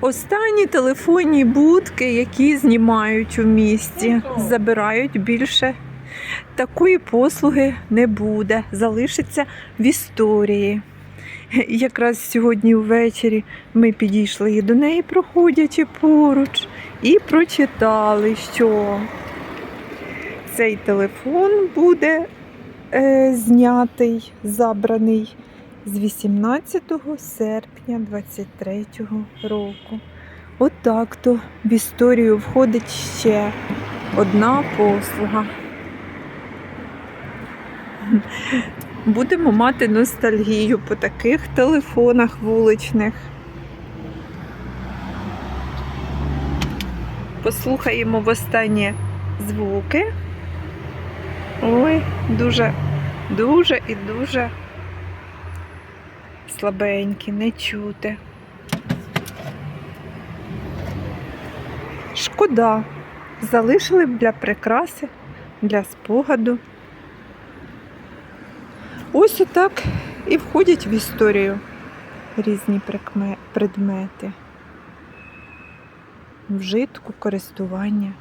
Останні телефонні будки, які знімають у місті, забирають більше. Такої послуги не буде, залишиться в історії. Якраз сьогодні ввечері ми підійшли до неї, проходячи поруч, і прочитали, що цей телефон буде е, знятий, забраний з 18 серпня 23 року. Отак то в історію входить ще одна послуга. Будемо мати ностальгію по таких телефонах вуличних. Послухаємо востаннє звуки. Ой, дуже, дуже і дуже слабенькі, не чути. Шкода. Залишили б для прикраси, для спогаду. Ось отак і входять в історію різні предмети. Вжитку, користування.